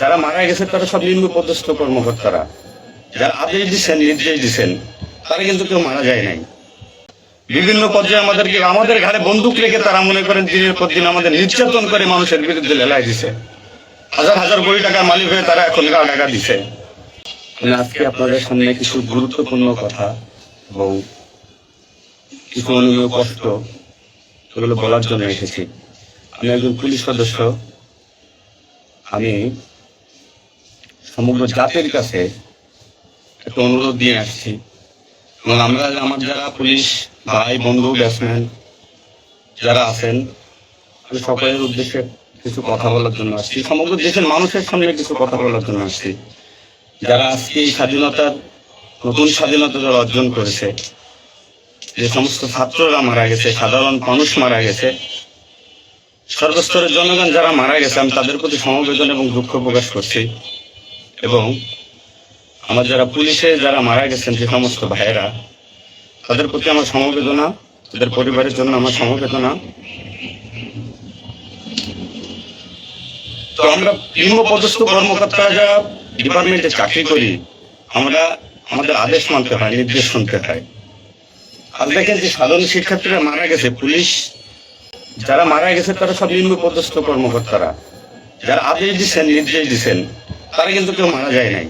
যারা মারা গেছে, তারা সব নিম্ন পদস্থ কর্মকর্তারা। যারা আদেশ দিচ্ছেন নির্দেশ দিচ্ছেন তারা কিন্তু কেউ মারা যায় নাই। বিভিন্ন পর্যায়ে আমাদেরকে, আমাদের ঘাড়ে বন্দুক রেখে তারা মনে করেন দিনের পর দিন আমাদের নির্যাতন করে মানুষের বিরুদ্ধে লেলাই দিছে। হাজার হাজার কোটি টাকার মালিক হয়ে তারা এখন টাকা দিছে। আজকে আপনাদের সামনে কিছু গুরুত্বপূর্ণ কথা এবং কিছু অনুভব কষ্ট এগুলো বলার জন্য এসেছি। আমি একজন পুলিশ সদস্য। আমি সমগ্র জাতির কাছে একটা অনুরোধ দিয়ে আসছি। এবং আমরা, আমার যারা পুলিশ ভাই, বন্ধু, ব্যাটসম্যান যারা আছেন, আমি সকলের উদ্দেশ্যে কিছু কথা বলার জন্য আসছি। সমগ্র দেশের মানুষের সামনে কিছু কথা বলার জন্য আসছি। যারা আজকে এই স্বাধীনতার, নতুন স্বাধীনতা যারা অর্জন করেছে, যে সমস্ত ছাত্ররা মারা গেছে, সাধারণ মানুষ মারা গেছে, সর্বস্তরের জনগণ যারা মারা গেছে, আমি তাদের প্রতি সমবেদন এবং দুঃখ প্রকাশ করছি। এবং আমার যারা পুলিশে যারা মারা গেছেন যে সমস্ত ভাইয়েরা, তাদের প্রতি আমার সমবেদনা, তাদের পরিবারের জন্য আমার সমবেদনা। তো আমরা নিম্ন পদস্থ কর্মকর্তারা যারা ডিপার্টমেন্টে চাকরি করি, আমরা আমাদের আদেশ মানতে হয়, নির্দেশ শুনতে হয়। আর দেখেন যে সাধারণ শিক্ষার্থীরা মারা গেছে, পুলিশ, যারা মারা গেছে তারা সব নিম্ন পদস্থ কর্মকর্তারা। যারা আদেশ দিচ্ছেন নির্দেশ দিচ্ছেন তারা কিন্তু কেউ মারা যায় নাই।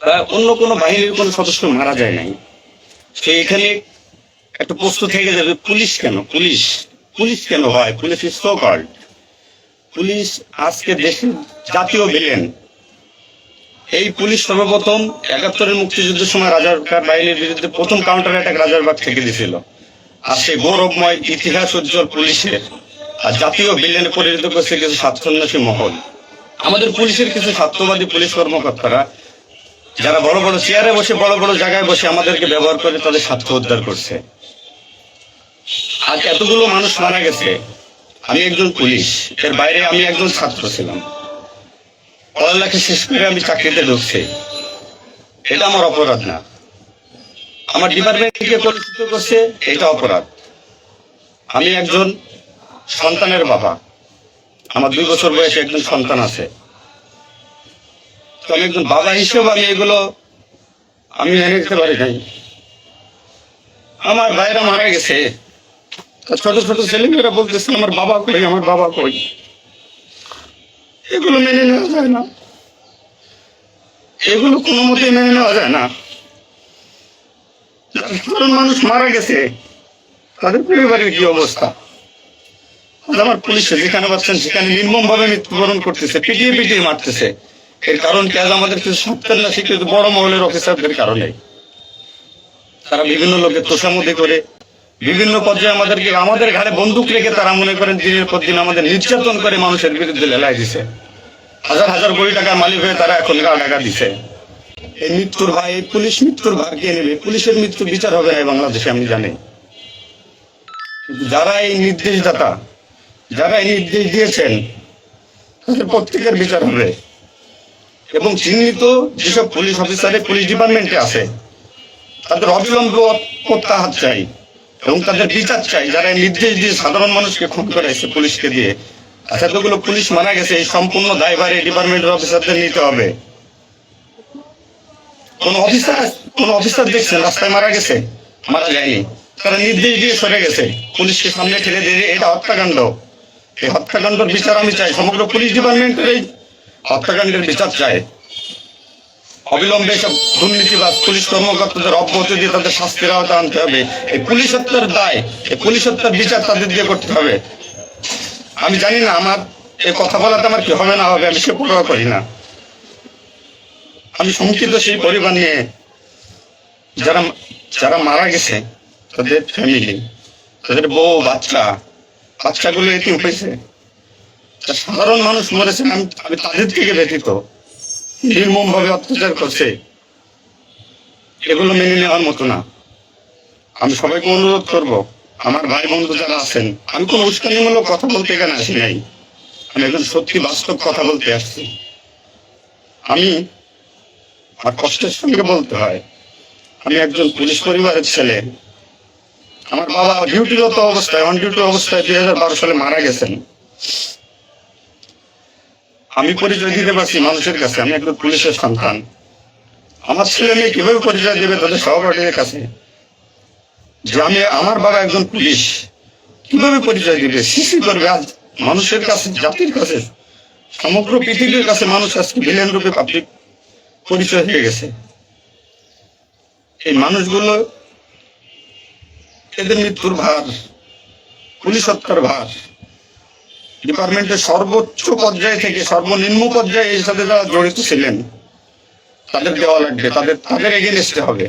বা অন্য কোনো বাহিনীর কোনো সদস্য মারা যায় নাই। সে এখানে একটা প্রশ্ন থেকে যাবে, পুলিশ কেন? পুলিশ পুলিশ কেন হয়? Police is so called police আজকে দেশের জাতীয় ভিলেন এই পুলিশ সর্বপ্রথম একাত্তরের মুক্তিযুদ্ধের সময় রাজারকার বাহিনীর বিরুদ্ধে প্রথম কাউন্টার অ্যাটাক রাজারবাগ থেকে দিয়েছিল আর সেই গৌরবময় ইতিহাস উজ্জ্বল পুলিশের। আর জাতীয় বিলেনে পরিণত করছে কিছু স্বার্থন্যাসী মহল। আমাদের পুলিশের কিছু স্বার্থবাদী পুলিশ কর্মকর্তারা যারা বড় বড় চেয়ারে বসে, বড় বড় জায়গায় বসে আমাদেরকে ব্যবহার করে তাদের স্বার্থ উদ্ধার করছে। আর এতগুলো মানুষ মারা গেছে। আমি একজন পুলিশ, এর বাইরে আমি একজন ছাত্র ছিলাম। পড়ালেখা শেষ করে আমি চাকরিতে ঢুকছি। এটা আমার অপরাধ না। আমার ডিপার্টমেন্টকে পরিচিত করছে, এটা অপরাধ। আমি একজন সন্তানের বাবা। আমার দুই বছর বয়সে একজন সন্তান আছে। তো আমি একজন বাবা হিসেবে আমি এগুলো আমি মেনে নিতে পারি নাই। আমার ভাইরা মারা গেছে। ছোট ছোট ছেলেমেয়েরা বলতেছে, আমার বাবা কই? আমার বাবা কই? এগুলো মেনে নেওয়া যায় না। এগুলো কোনো মতে মেনে নেওয়া যায় না। সাধারণ মানুষ মারা গেছে। তাদের পরিবারের কি অবস্থা? আমার পুলিশে যেখানে পাচ্ছেন সেখানে নির্মম ভাবে মৃত্যুবরণ করতেছে, পিটিয়ে পিটিয়ে মারতেছে। এর কারণ কি? আজ আমাদের কিছু সত্তর না শিক্ষিত বড় মহলের অফিসারদের কারণে। তারা বিভিন্ন লোকের তোষামতি করে, বিভিন্ন পর্যায়ে আমাদেরকে, আমাদের ঘাড়ে বন্দুক রেখে তারা মনে করেন দিনের পর দিন আমাদের নির্যাতন করে মানুষের বিরুদ্ধে লেলাই দিছে। হাজার হাজার কোটি টাকার মালিক হয়ে তারা এখন গা টাকা দিছে। এই মৃত্যুর ভাই এই পুলিশ মৃত্যুর ভার কে নেবে? পুলিশের মৃত্যু বিচার হবে না বাংলাদেশে, আমি জানি। যারা এই নির্দেশদাতা যারা এই নির্দেশ দিয়েছেন, তাদের প্রত্যেকের বিচার হবে। এবং চিহ্নিত যেসব পুলিশ অফিসারে, পুলিশ ডিপার্টমেন্টে আছে, তাদের অবিলম্ব প্রত্যাহার চাই এবং তাদের বিচার চাই। যারা এই নির্দেশ দিয়ে সাধারণ মানুষকে খুন করাইছে পুলিশকে দিয়ে আর এতগুলো পুলিশ মারা গেছে, এই সম্পূর্ণ দায়ভার এই ডিপার্টমেন্টের অফিসারদের নিতে হবে। কোন অফিসার কোন অফিসার দেখছেন, রাস্তায় মারা গেছে? মারা যায়নি। তারা নির্দেশ দিয়ে সরে গেছে। পুলিশকে সামনে ঠেলে দিয়ে, এটা হত্যাকাণ্ড। এই হত্যাকাণ্ডের বিচার আমি চাই। সমগ্র পুলিশ ডিপার্টমেন্টের এই হত্যাকাণ্ডের বিচার চাই। অবিলম্বে সব দুর্নীতিবাদ পুলিশ কর্মকর্তাদের অব্যাহতি দিয়ে তাদের শাস্তির আওতা আনতে হবে। এই পুলিশ হত্যার দায়, এই পুলিশ হত্যার বিচার তাদের দিয়ে করতে হবে। আমি জানি না আমার এই কথা বলাতে আমার কি হবে না হবে, আমি সে পরোয়া করি না। আমি শঙ্কিত সেই পরিবার নিয়ে যারা যারা মারা গেছে, তাদের ফ্যামিলি তাদের বউ, বাচ্চা বাচ্চাগুলো হয়েছে তা সাধারণ মানুষ মরেছে, আমি আমি তাদের থেকে ব্যতীত নির্মম ভাবে অত্যাচার করছে। এগুলো মেনে নেওয়ার মতো না। আমি সবাইকে অনুরোধ করব, আমার ভাই বন্ধু যারা আছেন, আমি কোনো উস্কানিমূলক কথা বলতে এখানে আসি নাই। আমি একজন সত্যি বাস্তব কথা বলতে আসছি। আমি আমার কষ্টের সঙ্গে বলতে হয়, আমি একজন পুলিশ পরিবারের ছেলে। আমার বাবা ডিউটিরত অবস্থায় অন ডিউটি অবস্থায় দুই হাজার বারো সালে মারা গেছেন। আমি পরিচয় দিতে পারছি মানুষের কাছে, আমি একজন পুলিশের সন্তান। আমার ছেলে মেয়ে কীভাবে পরিচয় দেবে তাদের সহপাঠীদের কাছে? যে আমি, আমার বাবা একজন পুলিশ, কীভাবে পরিচয় দিবে? সিসি করবে আজ মানুষের কাছে, জাতির কাছে, সমগ্র পৃথিবীর কাছে মানুষ আজকে ভিলেন রূপে পাবলিক পরিচয় হয়ে গেছে। এই মানুষগুলো এদের মৃত্যুর ভার, পুলিশ হত্যার ভার। ডিপার্টমেন্টের সর্বোচ্চ পর্যায়ে থেকে সর্বনিম্ন পর্যায়ে এর সাথে যারা জড়িত ছিলেন, তাদের দেওয়া লাগবে, তাদের তাদের এগেনস্টে হবে।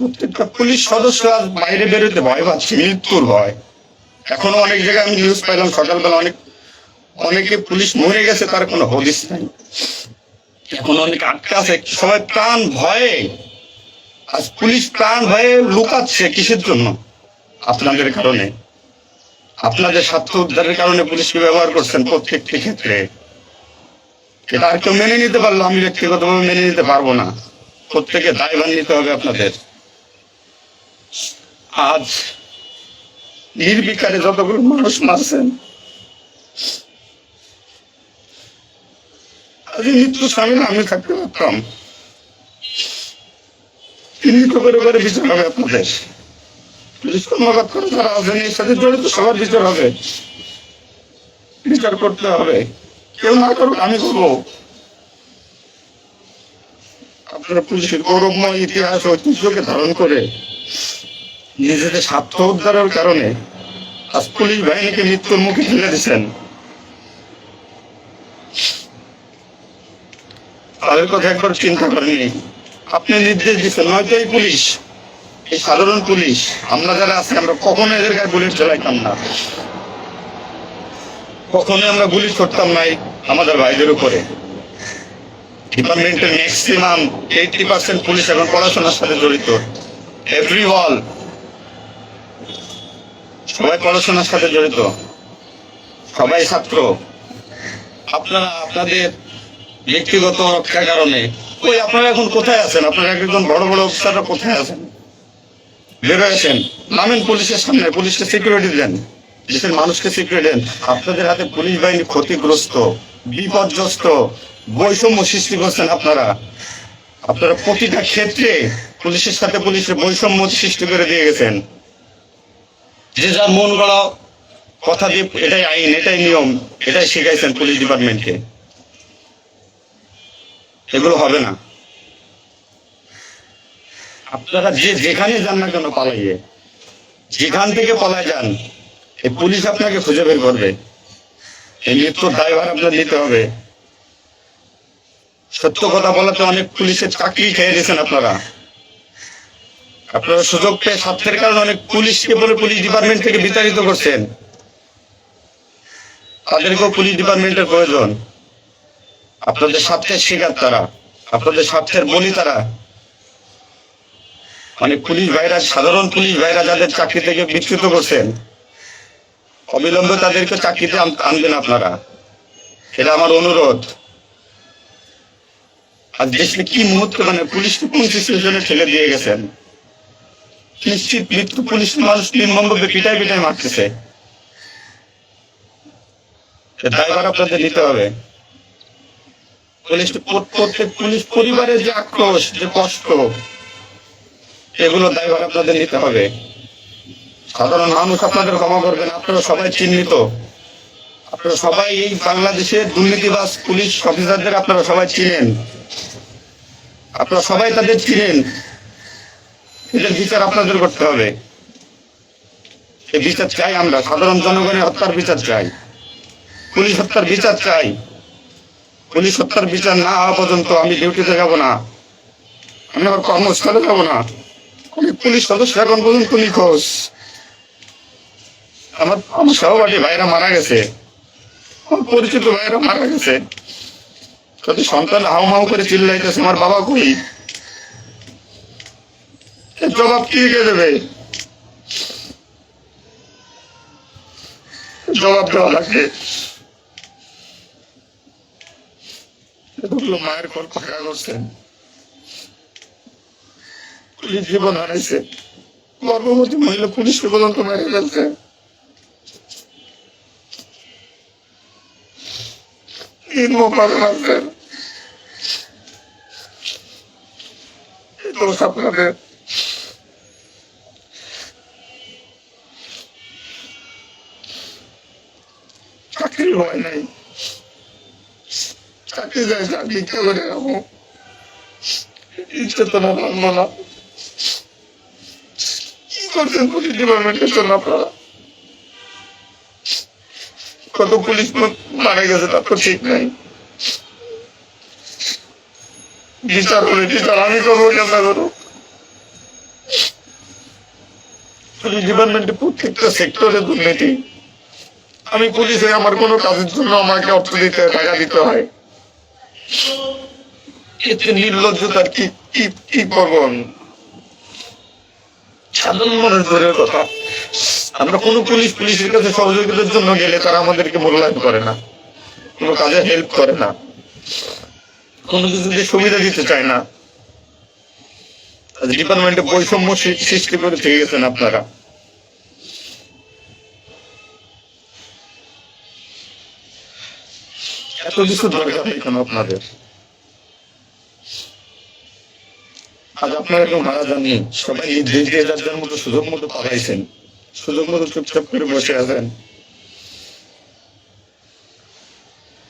প্রত্যেকটা পুলিশ সদস্য আজ বাইরে বেরোতে ভয় পাচ্ছে, মৃত্যুর ভয়। এখনও অনেক জায়গায় আমি নিউজ পাইলাম, সকালবেলা অনেক, অনেকে পুলিশ মরে গেছে, তার কোনো হদিস নাই। এখন অনেক আটকা আছে সবাই প্রাণ ভয়ে আজ পুলিশ প্রাণ ভয়ে লুকাচ্ছে কিসের জন্য? আপনাদের কারণে। আপনাদের স্বার্থ উদ্ধারের কারণে পুলিশকে ব্যবহার করছেন প্রত্যেকটি ক্ষেত্রে? এটা আর কেউ মেনে নিতে পারল, আমি ব্যক্তিগতভাবে মেনে নিতে পারব না। প্রত্যেকে দায়ভার নিতে হবে আপনাদের। আজ নির্বিকারে যতগুলো মানুষ মারছেন আজ মৃত্যু সামনে আমি থাকতে পারতাম। চিহ্নিত করে করে বিচার হবে আপনাদের। পুলিশ। কর্মকর্তারা যারা আছেন এর সাথে জড়িত সবার বিচার হবে। বিচার করতে হবে। কেউ না করুক আমি করব। আপনারা পুলিশের গৌরবময় ইতিহাস ঐতিহ্যকে ধারণ করে নিজেদের স্বার্থ উদ্ধারের কারণে আজ পুলিশ বাহিনীকে মৃত্যুর মুখে ঠেলে দিচ্ছেন তাদের কথা একবার চিন্তা করেননি আপনি নির্দেশ দিচ্ছেন নয়তো এই পুলিশ। এই সাধারণ পুলিশ। আমরা যারা আছি, আমরা কখনো এদের গায়ে বুলেট চালাইতাম না। কখনো আমরা গুলি ছড়তাম নাই আমাদের ভাইদের উপরে। ডিপার্টমেন্টের ম্যাক্সিমাম এইটি পার্সেন্ট পুলিশ এখন পড়াশোনার সাথে জড়িত। এভরি ওয়াল সবাই পড়াশোনার সাথে জড়িত। সবাই ছাত্র। আপনারা, আপনাদের ব্যক্তিগত রক্ষার কারণে ওই আপনারা এখন কোথায় আছেন? আপনারা একজন বড় বড় অফিসাররা কোথায় আছেন? বেরো নামেন পুলিশের সামনে, পুলিশকে সিকিউরিটি দেন। দেশের মানুষকে সিকিউরিটি দেন। আপনাদের হাতে পুলিশ বাহিনী ক্ষতিগ্রস্ত, বিপর্যস্ত, বৈষম্য সৃষ্টি করছেন আপনারা। আপনারা প্রতিটা ক্ষেত্রে পুলিশের সাথে পুলিশের বৈষম্য সৃষ্টি করে দিয়ে গেছেন। যে যার মন গড়া কথা দিয়ে, এটাই আইন, এটাই নিয়ম, এটাই শিখাইছেন পুলিশ ডিপার্টমেন্টকে। এগুলো হবে না। আপনারা যে যেখানে যান না কেন পালাইয়ে, যেখান থেকে পালায় যান, এই পুলিশ আপনাকে খুঁজে বের করবে। এই মৃত্যুর দায়ভার আপনার নিতে হবে। সত্য কথা বলাতে অনেক পুলিশের চাকরি খেয়ে দিয়েছেন আপনারা। আপনারা সুযোগ পেয়ে স্বার্থের কারণে অনেক পুলিশকে বলে পুলিশ ডিপার্টমেন্ট থেকে বিতাড়িত করছেন। তাদেরকেও পুলিশ ডিপার্টমেন্টের প্রয়োজন। আপনাদের স্বার্থের শিকার তারা, আপনাদের স্বার্থের বলি তারা। মানে পুলিশ ভাইরা, সাধারণ পুলিশ ভাইরা যাদের চাকরি থেকে বিচ্যুত করছেন, অবিলম্বে তাদেরকে চাকরিতে আনবেন আপনারা। এটা আমার অনুরোধ। আজ দেশে কি মুহূর্তে মানে পুলিশকে কোন সিচুয়েশনে ঠেলে দিয়ে গেছেন? নিশ্চিত মৃত্যু পুলিশ মানুষ নির্মমভাবে পিটাই পিটাই মারতেছে। দায়ভার আপনাদের নিতে হবে। পুলিশ প্রত্যেক পুলিশ পরিবারের যে আক্রোশ, যে কষ্ট, এগুলো দায়ভার আপনাদের নিতে হবে। সাধারণ মানুষ আপনাদের ক্ষমা করবেন, আপনারা সবাই চিহ্নিত। আপনারা সবাই এই বাংলাদেশের দুর্নীতিবাজ পুলিশ অফিসারদের আপনারা সবাই চিনেন। আপনারা সবাই তাদের চিনেন। এদের বিচার আপনাদের করতে হবে। এই বিচার চাই আমরা, সাধারণ জনগণের হত্যার বিচার চাই। পুলিশ হত্যার বিচার চাই। পুলিশ হত্যার বিচার না হওয়া পর্যন্ত আমি ডিউটিতে যাব না। আমি আমার কর্মস্থলে যাব না। আমি পুলিশ সদস্য এখন পর্যন্ত নিখোঁজ। আমার আমার সহপাঠী ভাইরা মারা গেছে। আমার পরিচিত ভাইরা মারা গেছে। যদি সন্তান হাউ মাউ করে চিল্লাইতেছে, আমার বাবা কই? জবাব কি কে দেবে? জবাব দেওয়া লাগবে। এতগুলো মায়ের কল ফাঁকা পুলিশ জীবন হারাইছে। গর্ভবতী মহিলা পুলিশকে পর্যন্ত মেরে ফেলছে। দোষ আপনাদের চাকরি হয় নাই চাকরি যায় কে করে যাব না কি করছেন পুলিশ ডিপার্টমেন্টের জন্য আপনারা কত পুলিশ মারা গেছে তো ঠিক নাই বিচার বিচার আমি করব কেন করব পুলিশ ডিপার্টমেন্টে প্রত্যেকটা সেক্টরে দুর্নীতি আমি পুলিশে আমার কোনো কাজের জন্য আমাকে অর্থ দিতে টাকা দিতে হয়। এতে নির্লজ্জতার কি কি আমি সাধারণ মানুষ দূরের কথা, আমরা কোনো পুলিশ, পুলিশের কাছে সহযোগিতার জন্য গেলে তারা আমাদেরকে মূল্যায়ন করে না, কোনো কাজে হেল্প করে না, কোনো কিছুতে সুবিধা দিতে চায় না। ডিপার্টমেন্টে বৈষম্য সৃষ্টি করে থেকে গেছেন আপনারা। এত কিছু দরকার আপনাদের? আজ আপনারা মারা যাননি। সবাই এই দেশ দিয়ে যার মতো সুযোগ মতো পালাইছেন। সুযোগ মতো চুপচাপ করে বসে আছেন।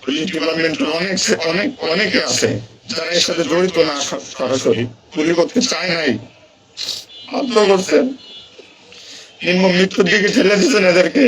পুলিশ ডিপার্টমেন্টের অনেক অনেক অনেকে আছে যারা এর সাথে জড়িত না সরাসরি। গুলি করতে চায় নাই। বাধ্য করছেন নিম্ন মৃত্যুর দিকে ঠেলে দিচ্ছেন এদেরকে।